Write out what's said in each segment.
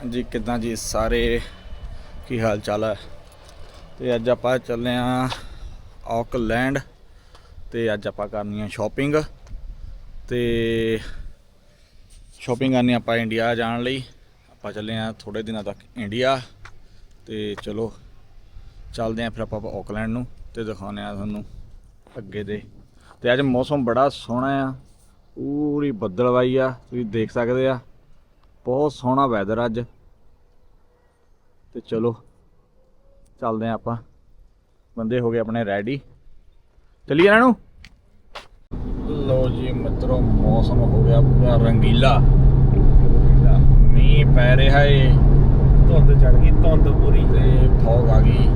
ਹਾਂਜੀ, ਕਿਦਾਂ ਜੀ ਸਾਰੇ? ਕੀ ਹਾਲ ਚਾਲ ਹੈ? ਤੇ ਅੱਜ ਆਪਾਂ ਚੱਲੇ ਆਂ ਆਕਲੈਂਡ ਤੇ ਅੱਜ ਆਪਾਂ ਕਰਨੀ ਆ ਸ਼ਾਪਿੰਗ। ਤੇ ਸ਼ਾਪਿੰਗ ਕਰਨੀ ਆਪਾਂ ਇੰਡੀਆ ਜਾਣ ਲਈ। ਆਪਾਂ ਚੱਲੇ ਆਂ ਥੋੜੇ ਦਿਨਾਂ ਤੱਕ ਇੰਡੀਆ। ਤੇ ਚਲੋ, ਚੱਲਦੇ ਆਂ ਫਿਰ ਆਪਾਂ ਆਕਲੈਂਡ ਨੂੰ ਤੇ ਦਿਖਾਉਂਦੇ ਆ ਤੁਹਾਨੂੰ ਅੱਗੇ ਦੇ। ਤੇ ਅੱਜ ਮੌਸਮ ਬੜਾ ਸੋਹਣਾ ਆ। ਪੂਰੀ ਬੱਦਲਵਾਈ ਆ। ਤੁਸੀਂ ਦੇਖ ਸਕਦੇ ਆ। ਬਹੁਤ ਸੋਹਣਾ ਵੈਦਰ ਅੱਜ। ਤੇ ਚਲੋ ਚੱਲਦੇ ਆ ਆਪਾਂ। ਬੰਦੇ ਹੋ ਗਏ ਆਪਣੇ ਰੈਡੀ ਚਲਿਏ ਇਹਨਾਂ ਨੂੰ? ਲੋ ਜੀ ਮਿੱਤਰੋ ਮੌਸਮ ਹੋ ਗਿਆ ਪੂਰਾ ਰੰਗੀਲਾ। ਮੀਂਹ ਪੈ ਰਿਹਾ ਏ। ਧੁੰਦ ਚੜ ਗਈ ਧੁੰਦ ਪੂਰੀ। ਤੇ ਫੌਗ ਆ ਗਈ।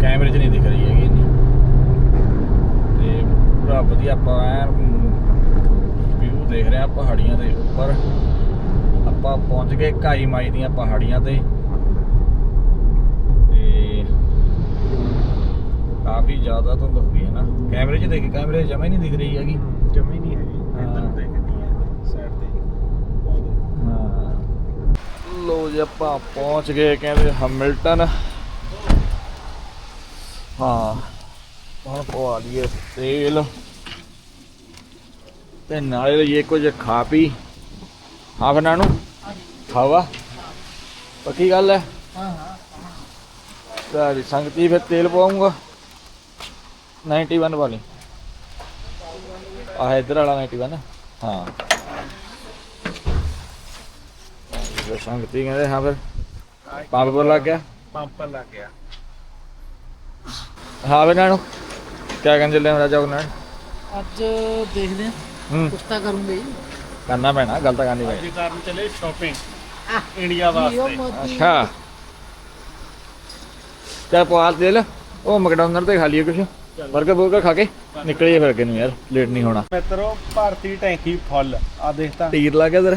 ਕੈਮਰੇ 'ਚ ਨਹੀਂ ਦਿਖ ਰਹੀ ਹੈਗੀ ਇੰਨੀ। ਤੇ ਪੂਰਾ ਵਧੀਆ ਆਪਾਂ ਐਨ ਵਿਊ ਦੇਖ ਰਹੇ ਆ ਪਹਾੜੀਆਂ ਦੇ ਉੱਪਰ। ਆਪਾਂ ਪਹੁੰਚ ਗਏ ਕਾਈ ਮਾਈ ਦੀਆਂ ਪਹਾੜੀਆਂ ਤੇ। ਤੇ ਕਾਫੀ ਜ਼ਿਆਦਾ ਧੁੰਦ ਹੋ ਗਈ ਹੈ ਨਾ। ਕੈਮਰੇ 'ਚ ਦੇਖ ਕੈਮਰੇ ਜਮਾ ਹੀ ਨਹੀਂ ਦਿਖ ਰਹੀ ਹੈਗੀ। ਜਮੀ ਨਹੀਂ ਹੈਗੀ। ਇੱਧਰ ਹਾਂ। ਦੇਖਦੀ ਹੈ ਸਾਈਡ ਤੇ। ਹਾਂ। ਲੋ ਜੀ ਆਪਾਂ ਪਹੁੰਚ ਗਏ ਕਹਿੰਦੇ ਹੈਮਿਲਟਨ ਹਾਂ। ਹੁਣ ਪਵਾ ਲਈਏ ਤੇਲ। ਤੇ ਨਾਲੇ ਲਈਏ ਕੁਝ ਖਾ ਪੀ। ਹਾਂ ਫਿਰ ਨਾਨੂ। ਖਾਵਾ ਪੱਕੀ ਗੱਲ ਹੈ? ਹਾਂ ਹਾਂ। ਸਾਰੀ ਸੰਗਤੀ ਫਿਰ ਤੇਲ ਪਵਾਉਂਗਾ। 91 ਵਾਲੀ। ਆਹ ਇਧਰ ਵਾਲਾ 91 ਹਾਂ। ਇਹ ਸੰਗਤੀ ਕਹਿੰਦੇ ਹਾਂ ਫਿਰ। ਪੰਪ ਪਰ ਲੱਗ ਗਿਆ। ਪੰਪ ਲੱਗ ਗਿਆ। ਹਾਂ ਵੀ ਨਾਨੂ ਕਿਆ ਕਹਿੰਦੇ ਚੱਲੇ ਮੇਰਾ ਜੋਗਨਰ ਅੱਜ ਦੇਖਦੇ ਹਾਂ। ਕੁਛ ਤਾਂ ਕਰੂੰਗੇ ਕਰਨਾ ਪੈਣਾ ਗੱਲ ਤਾਂ ਕਰਨੀ ਪੈਣੀ। ਅੱਜ ਕਰਨ ਚੱਲੇ ਸ਼ਾਪਿੰਗ ਇੰਡੀਆ ਵਾਸਤੇ। ਅੱਛਾ। ਚੱਲ ਪਵਾ ਦੇ ਲੈ। ਉਹ ਮੈਕਡੋਨਲਡ ਤੇ ਖਾ ਲਈਏ ਕੁਛ। 버ਗਰ ਬੁਰਗਰ ਖਾ ਕੇ। ਨਿਕਲੀਏ ਫਿਰ ਅੱਗੇ ਨੂੰ ਯਾਰ ਲੇਟ ਨਹੀਂ ਹੋਣਾ। ਮਿੱਤਰੋ ਭਾਰਤੀ ਟੈਂਕੀ ਫੁੱਲ। ਆ ਦੇਖ ਤਾਂ। ਟੀਰ ਲੱਗ ਗਿਆ ਤੇਰਾ।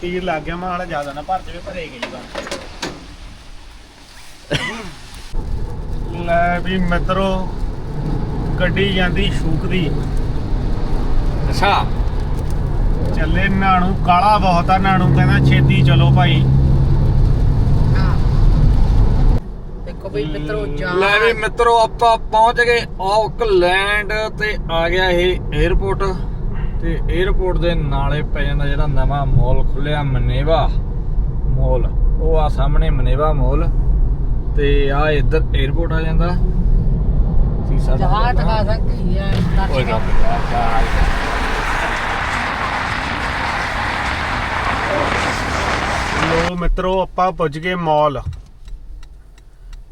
ਤੀਰ ਲੱਗ ਗਿਆ ਮੈਂ ਹਾਲੇ ਜ਼ਿਆਦਾ ਨਾ ਭਰ ਜਵੇ ਭਰੇ ਗਈ ਬਸ ਲੈ ਵੀ ਮਿੱਤਰੋ ਗੱਡੀ ਜਾਂਦੀ ਸ਼ੂਕ ਦੀ। ਅੱਛਾ। ਚੱਲੇ ਨਾਣੂ ਕਾਲਾ ਬਹੁਤ ਆ ਨਾਣੂ ਕਹਿੰਦਾ ਛੇਤੀ ਚਲੋ ਭਾਈ। ਲੈ ਵੀ ਮਿੱਤਰੋ ਆਪਾਂ ਪਹੁੰਚ ਗਏ ਆਕਲੈਂਡ ਤੇ ਆ ਗਿਆ ਇਹ 에어ਪੋਰਟ ਤੇ 에어ਪੋਰਟ ਦੇ ਨਾਲੇ ਪੈ ਜਾਂਦਾ ਜਿਹੜਾ ਨਵਾਂ ਮੋਲ ਖੁੱਲਿਆ ਮਨੇਵਾ ਮੋਲ ਉਹ ਆ ਸਾਹਮਣੇ ਮਨੇਵਾ ਮੋਲ ਤੇ ਆ ਇੱਧਰ 에어ਪੋਰਟ ਆ ਜਾਂਦਾ। ਸੀਸਾ ਜਹਾਜ਼ ਦਿਖਾ ਸਕਦੀ ਹੈ ਓਏ ਨਾ ਯਾਰ, ਜਹਾਜ਼ ਲੋ ਮਿੱਤਰੋ ਆਪਾਂ ਪੁੱਜ ਗਏ ਮਾਲ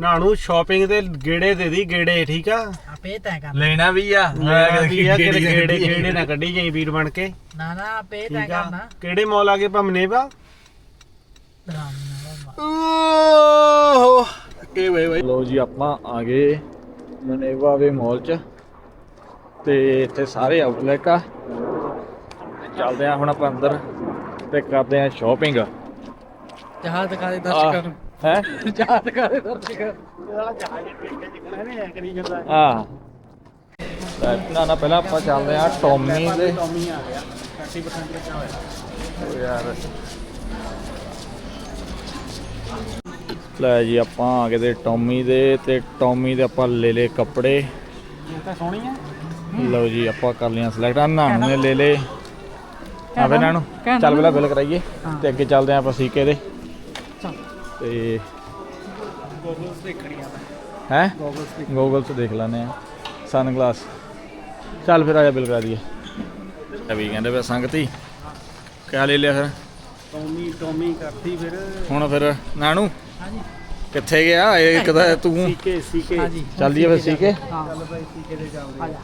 ਨਾਣੂ ਸ਼ਾਪਿੰਗ ਦੇ ਗੇੜੇ ਦੇ ਦੀ ਗੇੜੇ ਠੀਕ ਆ? ਆਪੇ ਤੈਂ ਕਰ ਲੈਣਾ ਵੀ ਆ। ਲੈ ਵੀ ਆ ਕਿਹੜੇ ਗੇੜੇ ਗੇੜੇ ਨਾ ਕੱਢੀ ਜਾਈ ਵੀਰ ਬਣ ਕੇ। ਨਾ ਨਾ ਆਪੇ ਤੈਂ ਕਰਨਾ। ਕਿਹੜੇ ਮਾਲ ਆ ਗਏ ਭਮਨੇਵਾ ਓਹ! ਕੇ ਵੇ ਵੇ। ਲੋ ਜੀ ਆਪਾਂ ਆ ਗਏ ਮਨੇਵਾ ਵੇ ਮਾਲ ਚ। ਤੇ ਇੱਥੇ ਸਾਰੇ ਆਊਟਲੈਟ ਆ। ਚੱਲਦੇ ਆ ਹੁਣ ਆਪਾਂ ਅੰਦਰ ਤੇ ਕਰਦੇ ਆ ਸ਼ਾਪਿੰਗ ਜਹਾਜ਼ ਟਕਾ ਦੇ ਦਰਸ਼ਕਾਂ ਨੂੰ। ਹੈ? ਜਹਾਜ਼ ਟਕਾ ਦੇ ਦਰਸ਼ਕ ਆ ਨਾ ਨਾ ਪਹਿਲਾਂ ਆਪਾਂ ਚੱਲਦੇ ਆ ਟੋਮੀ ਦੇ। ਟੋਮੀ ਆ ਗਿਆ 30% ਬਚਾ ਹੋਇਆ ਓ ਯਾਰ ਲੈ ਜੀ ਆਪਾਂ ਆ ਗਏ ਤੇ ਟੋਮੀ ਦੇ ਤੇ ਟੋਮੀ ਦੇ ਆਪਾਂ ਲੈ ਲੇ ਕੱਪੜੇ। ਇਹ ਤਾਂ ਸੋਹਣੀ ਆ ਲਓ ਜੀ ਆਪਾਂ ਕਰ ਲਿਆ ਸਿਲੈਕਟ ਆ ਨਾਨੂ ਨੇ ਲੈ ਲੇ ਆ ਵੇ ਨਾਨੂ ਚੱਲ ਪਹਿਲਾਂ ਬਿਲ ਕਰਾਈਏ ਤੇ ਅੱਗੇ ਚੱਲਦੇ ਆਪਾਂ ਸੀਕੇ ਦੇ। ਤੇ ਗੋਗਲਸ ਦੇਖਣੀਆਂ ਹੈ? ਗੋਗਲਸ ਗੂਗਲ ਤੋਂ ਦੇਖ ਲੈਨੇ ਆ ਸਨ ਗਲਾਸ ਚੱਲ ਫਿਰ ਆ ਜਾ ਬਿਲ ਕਰਾ ਦਈਏ। ਵੀ ਕਹਿੰਦੇ ਵੇ ਸੰਗਤੀ। ਕਿਆ ਲੈ ਲਿਆ ਫਿਰ? ਟੋਮੀ ਟੋਮੀ ਕਰਤੀ ਫਿਰ। ਹੁਣ ਫਿਰ ਨਾਨੂ? ਹਾਂਜੀ। ਕਿੱਥੇ ਗਿਆ? ਇਹ ਇੱਕ ਤਾਂ ਤੂੰ। ਸੀਕੇ ਸੀਕੇ। ਹਾਂਜੀ। ਚੱਲਦੀਏ ਫਿਰ ਸੀਕੇ? ਹਾਂ। ਚੱਲ ਸੀਕੇ ਦੇ ਆ। ਚੱਲਦੇ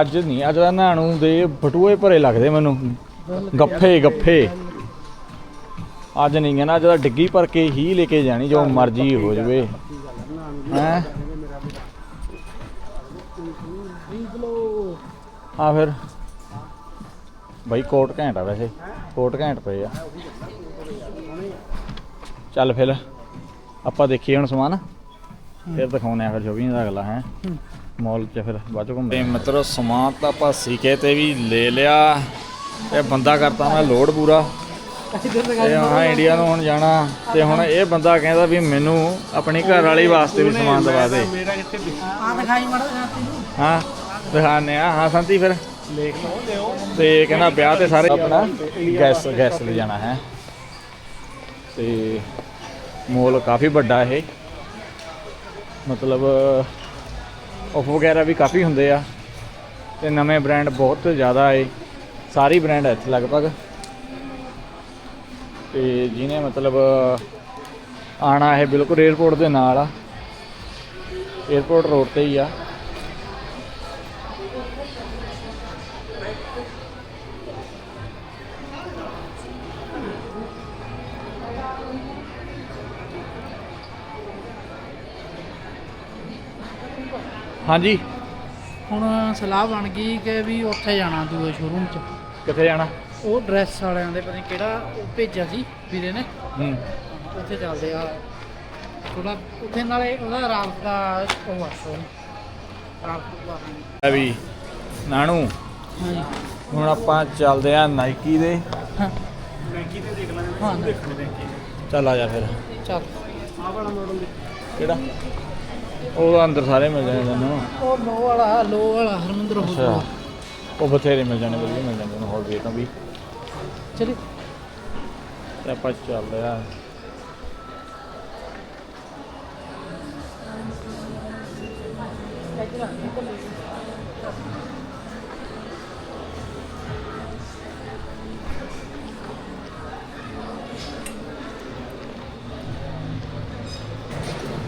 ਅੱਜ ਨਹੀਂ ਅੱਜ ਦਾ ਨਾਣੂ ਦੇ ਬਟੂਏ ਭਰੇ ਲੱਗਦੇ ਮੈਨੂੰ। ਗੱਫੇ ਗੱਫੇ। ਅੱਜ ਨਹੀਂ ਹੈ ਨਾ ਅੱਜ ਡਿੱਗੀ ਭਰ ਕੇ ਹੀ ਲੈ ਕੇ ਜਾਣੀ, ਜੋ ਮਰਜ਼ੀ ਹੋ ਜਵੇ। ਹੈ? ਆ ਫਿਰ। ਬਾਈ ਕੋਟ ਘੈਂਟ ਆ ਵੈਸੇ, ਕੋਟ ਘੈਂਟ ਪਏ ਆ। ਚੱਲ ਫਿਰ, ਆਪਾਂ ਦੇਖੀਏ ਹੁਣ ਸਮਾਨ। ਫਿਰ ਦਿਖਾਉਣੇ ਆ ਫਿਰ ਸ਼ੋਪਿੰਗ ਦਾ ਅਗਲਾ, ਹੈ। ਮਾਲ 'ਚ ਫਿਰ ਬਾਅਦ 'ਚ ਘੁੰਮਦੇ ਹਾਂ। ਮਤਲਬ ਸਮਾਨ ਤਾਂ ਆਪਾਂ ਸੀਕੇ ਤੇ ਵੀ ਲੈ ਲਿਆ। ਇਹ ਬੰਦਾ ਕਰਤਾ ਮੈਂ ਲੋਡ ਪੂਰਾ। ਤੇ ਹਾਂ ਇੰਡੀਆ ਨੂੰ ਹੁਣ ਜਾਣਾ ਤੇ ਹੁਣ ਇਹ ਬੰਦਾ ਕਹਿੰਦਾ ਵੀ ਮੈਨੂੰ ਆਪਣੀ ਘਰ ਵਾਲੀ ਵਾਸਤੇ ਵੀ ਸਮਾਨ ਦਵਾ ਦੇ। ਮੇਰਾ ਕਿੱਥੇ ਵੀ- ਆ ਦਿਖਾਈ ਮੜਾ ਹਾਂ ਦਿਖਾਣੇ ਆ ਹਾਂ ਸੰਤੀ ਫਿਰ। ਦੇਖ ਲਓ ਲਿਓ ਤੇ ਕਹਿੰਦਾ ਵਿਆਹ ਤੇ ਸਾਰੇ ਆਪਣਾ ਗੈਸ ਗੈਸ ਲੈ ਜਾਣਾ ਹੈ। ਤੇ ਮੋਲ ਕਾਫੀ ਵੱਡਾ ਇਹ। ਮਤਲਬ ਆਫ ਵਗੈਰਾ ਵੀ ਕਾਫੀ ਹੁੰਦੇ ਆ। ਤੇ ਨਵੇਂ ਬ੍ਰਾਂਡ ਬਹੁਤ ਜ਼ਿਆਦਾ ਏ ਸਾਰੀ ਬ੍ਰਾਂਡ ਹੈ ਇੱਥੇ ਲਗਭਗ। ਤੇ ਜਿਹਨੇ ਮਤਲਬ ਆਣਾ ਇਹ ਬਿਲਕੁਲ 에어ਪੋਰਟ ਦੇ ਨਾਲ ਆ। 에어ਪੋਰਟ ਰੋਡ ਤੇ ਹੀ ਆ। ਹਾਂਜੀ? ਹੁਣ ਸਲਾਹ ਬਣ ਗਈ ਕਿ ਵੀ ਉੱਥੇ ਜਾਣਾ ਦੂਏ ਸ਼ੋਰੂਮ 'ਚ। ਕਿੱਥੇ ਜਾਣਾ? ਉਹ ਡਰੈਸ ਵਾਲਿਆਂ ਦੇ ਪਤਾ ਨਹੀਂ ਕਿਹੜਾ ਉਹ ਭੇਜਿਆ ਸੀ ਵੀਰੇ ਨੇ। ਹੂੰ। ਉੱਥੇ ਚੱਲਦੇ ਆ। ਥੋੜਾ ਉੱਥੇ ਨਾਲੇ ਉਹਦਾ ਰਾਤ ਦਾ ਉਹ ਆ ਸ਼ੋਰੂਮ ਰਾਤ ਦਾ ਆ ਵੀ ਨਾਣੂ ਹਾਂਜੀ। ਹੁਣ ਆਪਾਂ ਚੱਲਦੇ ਆ ਨਾਈਕੀ ਦੇ। ਹਾਂ। ਨਾਈਕੀ ਤੇ ਦੇਖ ਲਾਂਗੇ ਹਾਂ। ਦੇਖਣੇ ਦੇਖੀ ਚੱਲ ਆ ਜਾ ਫਿਰ। ਚੱਲ। ਆਹ ਵਾਲਾ ਮਾਡਲ ਦੇ ਕਿਹੜਾ? ਉਹ ਅੰਦਰ ਸਾਰੇ ਮਿਲ ਜਾਣੇ ਤੈਨੂੰ। ਉਹ ਲੋ ਵਾਲਾ ਲੋ ਵਾਲਾ ਹਰਮੰਦਰ ਹੋ ਅੱਛਾ ਉਹ ਬਥੇਰੇ ਮਿਲ ਜਾਣੇ ਵਧੀਆ ਮਿਲ ਜਾਂਦੇ ਨੇ ਹੋਰ ਵੀ ਤਾਂ ਵੀ। ਚਲੀ। ਤੇ ਆਪਾਂ ਚੱਲਦੇ ਆ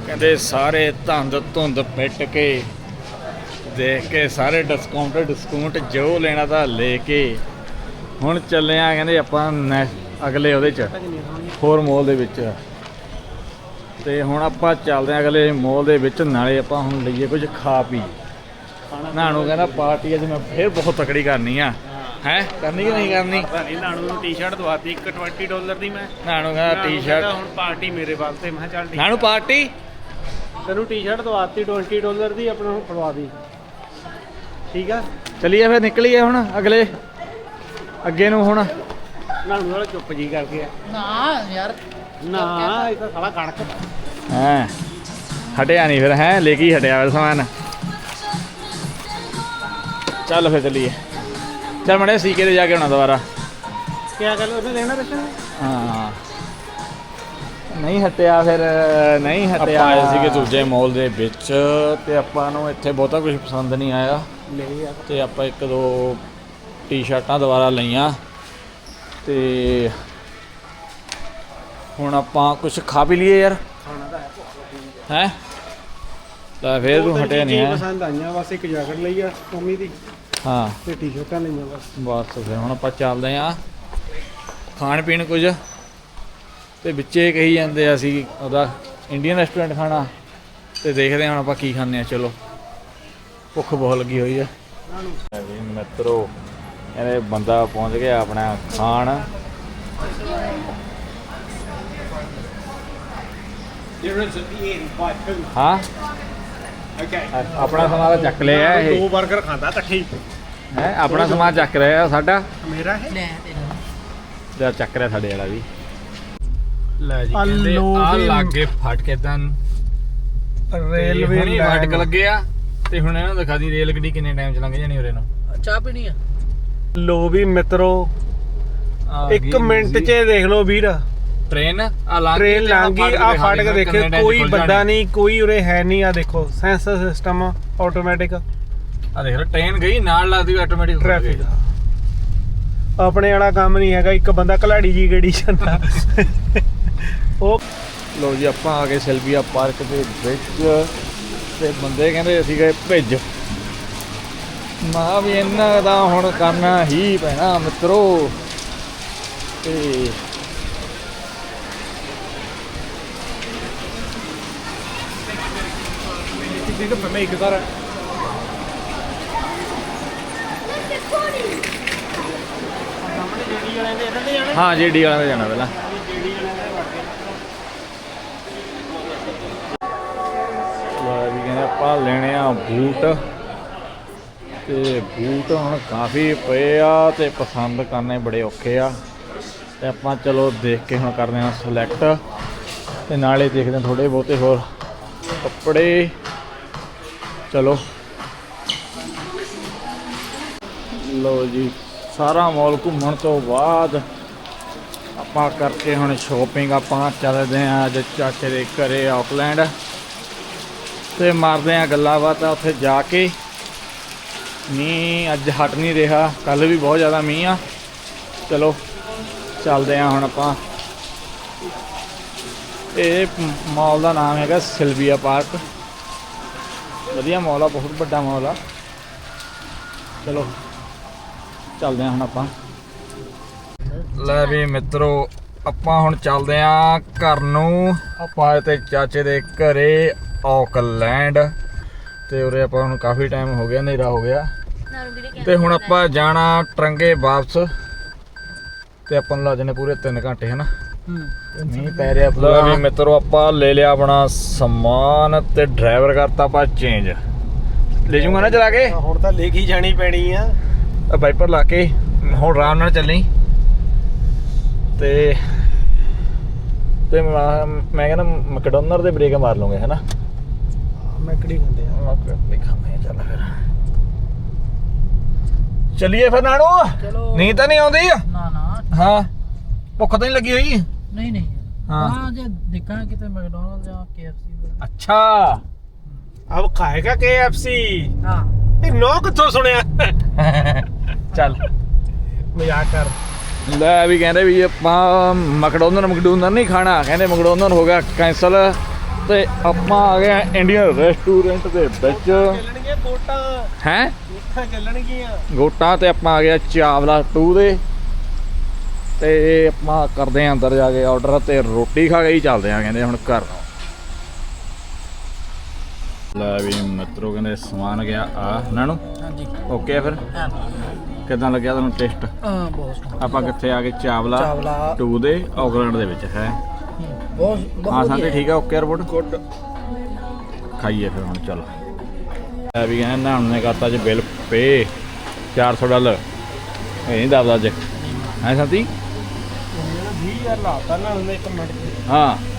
ਕਹਿੰਦੇ ਸਾਰੇ ਧੰਦ ਧੁੰਦ ਪਿੱਟ ਕੇ ਦੇਖ ਕੇ ਸਾਰੇ ਡਿਸਕਾਊਂਟ ਡਿਸਕਾਊਂਟ ਜੋ ਲੈਣਾ ਤਾਂ ਲੈ ਕੇ ਹੁਣ ਚੱਲੇ ਆ ਕਹਿੰਦੇ ਆਪਾਂ ਅਗਲੇ ਉਹਦੇ ਚ ਹੋਰ ਮੋਲ ਦੇ ਵਿੱਚ। ਤੇ ਹੁਣ ਆਪਾਂ ਚੱਲਦੇ ਆ ਅਗਲੇ ਮੋਲ ਦੇ ਵਿੱਚ ਨਾਲੇ ਆਪਾਂ ਹੁਣ ਲਈਏ ਕੁਝ ਖਾ ਪੀ। ਨਾਣੂ ਕਹਿੰਦਾ ਪਾਰਟੀ ਅੱਜ ਮੈਂ ਫੇਰ ਬਹੁਤ ਤਕੜੀ ਕਰਨੀ ਆ। ਹੈ? ਕਰਨੀ ਕਿ ਨਹੀਂ ਕਰਨੀ? ਨਹੀਂ ਨਾਣੂ ਨੂੰ ਟੀ-ਸ਼ਰਟ ਦਵਾਤੀ ਇੱਕ 20 ਡਾਲਰ ਦੀ ਮੈਂ। ਨਾਣੂ ਕਹਿੰਦਾ ਟੀ-ਸ਼ਰਟ ਹੁਣ ਪਾਰਟੀ ਮੇਰੇ ਵਾਸਤੇ ਮੈਂ ਚੱਲ ਨਾਣੂ ਪਾਰਟੀ? ਤੈਨੂੰ ਟੀ-ਸ਼ਰਟ ਦਵਾਤੀ 20 ਡਾਲਰ ਦੀ ਆਪਣਾ ਨੂੰ ਫੜਵਾ ਦੀ। ਠੀਕ ਆ? ਚਲਿਏ ਫਿਰ ਨਿਕਲੀਏ ਹੁਣ ਅਗਲੇ। ਅੱਗੇ ਨੂੰ ਹੁਣ। ਨਾਣੂ ਵਾਲਾ ਚੁੱਪ ਜੀ ਕਰਕੇ। ਆ ਨਾ ਯਾਰ। ਨਾ ਇਹ ਤਾਂ ਸਾਲਾ ਕਣਕ। ਹੈ। ਹਟਿਆ ਨਹੀਂ ਫਿਰ ਹੈ ਲੈ ਕੇ ਹੀ ਹਟਿਆ ਵਾ ਸਮਾਨ। ਚੱਲ ਫਿਰ ਚੱਲੀਏ। ਚੱਲ ਮੜੇ ਸੀਕੇ ਤੇ ਜਾ ਕੇ ਆਉਣਾ ਦੁਬਾਰਾ। ਕਿਆ ਗੱਲ ਉਹਨੇ ਦੇਣਾ ਰਸ਼ਨ? ਹਾਂ। ਨਹੀਂ ਹਟਿਆ ਫਿਰ ਨਹੀਂ ਹਟਿਆ। ਆਏ ਸੀਗੇ ਦੂਜੇ ਮਾਲ ਦੇ ਵਿੱਚ ਤੇ ਆਪਾਂ ਨੂੰ ਇੱਥੇ ਬਹੁਤਾ ਕੁਝ ਪਸੰਦ ਨਹੀਂ ਆਇਆ। ਨਹੀਂ ਤੇ ਆਪਾਂ ਇੱਕ ਦੋ ਟੀ-ਸ਼ਰਟਾਂ ਦੁਬਾਰਾ ਲਈਆਂ ਤੇ ਹੁਣ ਆਪਾਂ ਕੁਝ ਖਾ ਵੀ ਲਈਏ ਯਾਰ। ਖਾਣਾ ਤਾਂ ਹੈ? ਹੈ ਤਾਂ ਫੇਰ ਤੂੰ ਹਟਿਆ ਨਹੀਂ ਹੈ। ਪਸੰਦ ਆਈਆਂ ਬਸ ਇੱਕ ਜੈਕਟ ਲਈ ਆ ਮੰਮੀ ਦੀ ਹਾਂ। ਤੇ ਟੀ-ਸ਼ਰਟਾਂ ਲਈਆਂ ਬਸ। ਬਸ ਫਿਰ ਹੁਣ ਆਪਾਂ ਚੱਲਦੇ ਆਂ ਖਾਣ ਪੀਣ ਕੁਝ। ਤੇ ਵਿੱਚੇ ਕਹੀ ਜਾਂਦੇ ਆ ਅਸੀਂ ਉਹਦਾ ਇੰਡੀਅਨ ਰੈਸਟੋਰੈਂਟ ਖਾਣਾ। ਤੇ ਦੇਖਦੇ ਹਾਂ ਹੁਣ ਆਪਾਂ ਕੀ ਖਾਂਦੇ ਆ ਚਲੋ। ਭੁੱਖ ਬਹੁਤ ਲੱਗੀ ਹੋਈ ਆ। ਮਿੱਤਰੋ ਇਹਨੇ ਬੰਦਾ ਪਹੁੰਚ ਗਿਆ ਆਪਣਾ ਖਾਣ. ਹਾਂ। Okay. ਆਪਣਾ ਸਮਾਨ ਤਾਂ ਚੱਕ ਲਿਆ ਇਹ। ਦੋ 버ਗਰ ਖਾਂਦਾ ਇਕੱਠੇ ਹੀ। ਆਪਣਾ ਸਮਾਨ ਚੱਕ ਰਿਹਾ ਸਾਡਾ। ਮੇਰਾ ਹੈ ਲੈ ਤੇਰਾ ਜਾਂ ਚੱਕ ਰਿਹਾ ਸਾਡੇ ਵਾਲਾ ਵੀ। ਲੈ ਜੀ ਕਹਿੰਦੇ ਆ ਲਾਗੇ ਫਟਕ ਇਦਾਂ ਰੇਲਵੇ ਫਟਕ ਲੱਗੇ ਆ ਤੇ ਹੁਣ ਇਹਨਾਂ ਨੂੰ ਦਿਖਾ ਦੀ ਰੇਲ ਗੱਡੀ ਕਿੰਨੇ ਟਾਈਮ ਚ ਲੰਘ ਜਾਣੀ ਉਰੇ ਨੂੰ। ਚਾਹ ਪੀਣੀ ਆ? ਲੋ ਵੀ ਮਿੱਤਰੋ ਇੱਕ ਮਿੰਟ 'ਚ ਦੇਖ ਲਓ ਵੀਰ। ਟ੍ਰੇਨ ਆ ਲੰਘ ਟ੍ਰੇਨ ਲੰਘ ਗਈ ਆ ਫਾਟਕ ਦੇਖਿਓ ਕੋਈ ਬੰਦਾ ਨਹੀਂ ਕੋਈ ਉਰੇ ਹੈ ਨਹੀਂ ਆ ਦੇਖੋ ਸੈਂਸਰ ਸਿਸਟਮ ਆਟੋਮੈਟਿਕ। ਆ ਦੇਖ ਲਓ ਟ੍ਰੇਨ ਗਈ ਨਾਲ ਲੱਗਦੀ ਆਟੋਮੈਟਿਕ ਟ੍ਰੈਫਿਕ ਆਪਣੇ ਵਾਲਾ ਕੰਮ ਨਹੀਂ ਹੈਗਾ ਇੱਕ ਬੰਦਾ ਕਲਾੜੀ ਜੀ ਗੜੀ ਜਾਂਦਾ। ਉਹ ਲੋ ਜੀ ਆਪਾਂ ਆ ਗਏ ਸੈਲਵੀਆ ਪਾਰਕ ਦੇ ਵਿੱਚ ਤੇ ਬੰਦੇ ਕਹਿੰਦੇ ਅਸੀਂ ਗਏ ਭਿੱਜ। ਮਾ ਵੀ ਇਹਨਾਂ ਦਾ ਹੁਣ ਕਰਨਾ ਹੀ ਪੈਣਾ ਮਿੱਤਰੋ ਤੇ Dito pa may gitara. ਹਾਂ, ਜੀਡੀ ਵਾਲਾ ਤੇ ਜਾਣਾ ਪਹਿਲਾਂ ਲੈ ਵੀ ਕਹਿੰਦੇ ਆਪਾਂ ਲੈਣੇ ਆ ਬੂਟ ਤੇ ਬੂਟ ਹੁਣ ਕਾਫੀ ਪਏ ਆ ਤੇ ਪਸੰਦ ਕਰਨੇ ਬੜੇ ਔਖੇ ਆ। ਤੇ ਆਪਾਂ ਚਲੋ ਦੇਖ ਕੇ ਹੁਣ ਕਰਦੇ ਹਾਂ ਸਿਲੈਕਟ ਤੇ ਨਾਲੇ ਦੇਖਦੇ ਹਾਂ ਥੋੜੇ ਬਹੁਤੇ ਹੋਰ ਕੱਪੜੇ। ਚਲੋ। ਲੋ ਜੀ, ਸਾਰਾ ਮਾਲ ਘੁੰਮਣ ਤੋਂ ਬਾਅਦ ਆਪਾਂ ਕਰਕੇ ਹੁਣ ਸ਼ੋਪਿੰਗ ਆਪਾਂ ਚੱਲਦੇ ਆਂ ਅੱਜ ਚਾਚੇ ਦੇ ਘਰੇ ਆਕਲੈਂਡ ਤੇ ਮਾਰਦੇ ਆਂ ਗੱਲਾਂ ਬਾਤਾਂ ਉੱਥੇ ਜਾ ਕੇ। ਮੀਂਹ ਅੱਜ ਹਟ ਨਹੀਂ ਰਿਹਾ ਕੱਲ ਵੀ ਬਹੁਤ ਜ਼ਿਆਦਾ ਮੀਂਹ ਆ। ਚਲੋ, ਚੱਲਦੇ ਆਂ ਹੁਣ ਆਪਾਂ। ਇਹ ਮਾਲ ਦਾ ਨਾਮ ਹੈਗਾ ਸਿਲਵੀਆ ਪਾਰਕ। ਵਧੀਆ ਮਾਲ ਆ, ਬਹੁਤ ਵੱਡਾ ਮਾਲ ਆ। ਚਲੋ, ਚੱਲਦੇ ਆਂ ਹੁਣ ਆਪਾਂ। ਲੈ ਵੀ ਮਿੱਤਰੋ, ਆਪਾਂ ਹੁਣ ਚੱਲਦੇ ਆਂ ਘਰ ਨੂੰ। ਆਪਾਂ ਤੇ ਚਾਚੇ ਦੇ ਘਰੇ ਆਕਲੈਂਡ ਤੇ ਉਰੇ ਆਪਾਂ ਹੁਣ ਕਾਫੀ ਟਾਈਮ ਹੋ ਗਿਆ, ਹਨੇਰਾ ਹੋ ਗਿਆ। ਤੇ ਹੁਣ ਆਪਾਂ ਜਾਣਾ ਟਰੰਗੇ ਵਾਪਸ। ਤੇ ਆਪਾਂ ਨੂੰ ਲੱਗ ਜਾਣੇ ਪੂਰੇ 3 ਘੰਟੇ ਹਨਾ? ਮੀਂਹ ਪੈ ਰਿਹਾ ਪੂਰਾ। ਵੀ ਮਿੱਤਰੋ ਆਪਾਂ ਲੈ ਲਿਆ ਆਪਣਾ ਸਮਾਨ ਤੇ ਡਰਾਈਵਰ ਕਰਤਾ ਆਪਾਂ ਚੇਂਜ ਲੈ ਜੂਗਾ ਨਾ ਚਲਾ ਕੇ? ਹੁਣ ਤਾਂ ਲੈ ਕੇ ਹੀ ਜਾਣੀ ਪੈਣੀ ਆ। ਵਾਈਪਰ ਲਾ ਕੇ। ਹੁਣ ਆਰਾਮ ਨਾਲ ਚੱਲੀ। ਤੇ ਤੇ ਮੈਂ ਕਹਿੰਦਾ ਮੈਕਡੋਨਰ ਦੇ ਬ੍ਰੇਕ ਮਾਰ ਲਵਾਂਗੇ ਹੈਨਾ? ਮੈਂ ਕਿਹੜੀ ਹੁੰਦੇ ਆ। ਲਿਖਾਂਗੇ ਚੱਲ ਫਿਰ। ਚਲਿਏ ਫਿਰ ਨਾਣੋ? ਚਲੋ। ਨੀਂਦ ਤਾਂ ਨਹੀਂ ਆਉਂਦੀ? ਨਾ ਨਾ। ਹਾਂ। ਭੁੱਖ ਤਾਂ ਨਹੀਂ ਲੱਗੀ ਹੋਈ? ਨਹੀਂ ਨਹੀਂ। ਹਾਂ। ਹਾਂ ਜੇ ਦੇਖਾਂ ਕਿਤੇ ਮੈਕਡੋਨਲਡ ਜਾਂ KFC ਅੱਛਾ। ਅਬ ਖਾਏਗਾ KFC? ਹਾਂ। ਇਹ ਨੋ ਕਿੱਥੋਂ ਸੁਣਿਆ? ਚੱਲ। ਮਜ਼ਾਕ ਕਰ। ਲੈ ਵੀ ਕਹਿੰਦੇ ਵੀ ਆਪਾਂ ਮਕਡੋਨਰ ਮਕਡੋਨਰ ਨਹੀਂ ਖਾਣਾ। ਕਹਿੰਦੇ ਮਕਡੋਨਰ ਹੋ ਗਿਆ ਕੈਂਸਲ ਤੇ ਆਪਾਂ ਆ ਗਏ ਇੰਡੀਅਨ ਰੈਸਟੋਰੈਂਟ ਦੇ ਵਿੱਚ। ਚੱਲਣਗੇ ਵੋਟਾਂ ਹੈ? ਵੋਟਾਂ ਚੱਲਣਗੀਆਂ। ਗੋਟਾਂ ਤੇ ਆਪਾਂ ਆ ਗਏ ਚਾਵਲਾ 2 ਦੇ। ਤੇ ਆਪਾਂ ਕਰਦੇ ਆਂ ਅੰਦਰ ਜਾ ਕੇ ਆਰਡਰ ਤੇ ਰੋਟੀ ਖਾ ਕੇ ਹੀ ਚੱਲਦੇ ਆ ਕਹਿੰਦੇ ਹੁਣ ਘਰ ਨੂੰ। ਲੈ ਵੀ ਮਿੱਤਰੋ ਕਹਿੰਦੇ ਸਮਾਨ ਗਿਆ ਆ। ਇਹਨਾਂ ਨੂੰ ਹਾਂਜੀ ਓਕੇ ਫਿਰ? ਹਾਂ ਕਿਦਾਂ ਲੱਗਿਆ ਤੁਹਾਨੂੰ ਟੇਸਟ ਹਾਂ ਬਹੁਤ ਸਵਾਦ। ਆਪਾਂ ਕਿੱਥੇ ਆ ਗਏ? ਚਾਵਲਾ ਚਾਵਲਾ। 2 ਦੇ ਆਕਲੈਂਡ ਦੇ ਵਿੱਚ ਹੈ। ਬਹੁਤ ਬਹੁਤ ਹਾਂ ਸਾਡੇ ਠੀਕ ਆ? ਓਕੇ ਰਿਪੋਰਟ ਗੁੱਡ ਖਾਈਏ ਫਿਰ ਹੁਣ ਚਲੋ। ਵੀ ਕਹਿੰਦੇ ਨਾ ਨੇ ਕਰਤਾ ਜੀ ਬਿੱਲ ਪੇ 400 ਡਾਲਰ। ਇਹ ਨਹੀਂ ਦੱਸਦਾ ਅੱਜ। ਹੈ ਸੰਤੀ? 20000 ਲਾਤਾ ਨਾ ਉਹਨੇ ਇੱਕ ਮਿੰਟ। ਹਾਂ।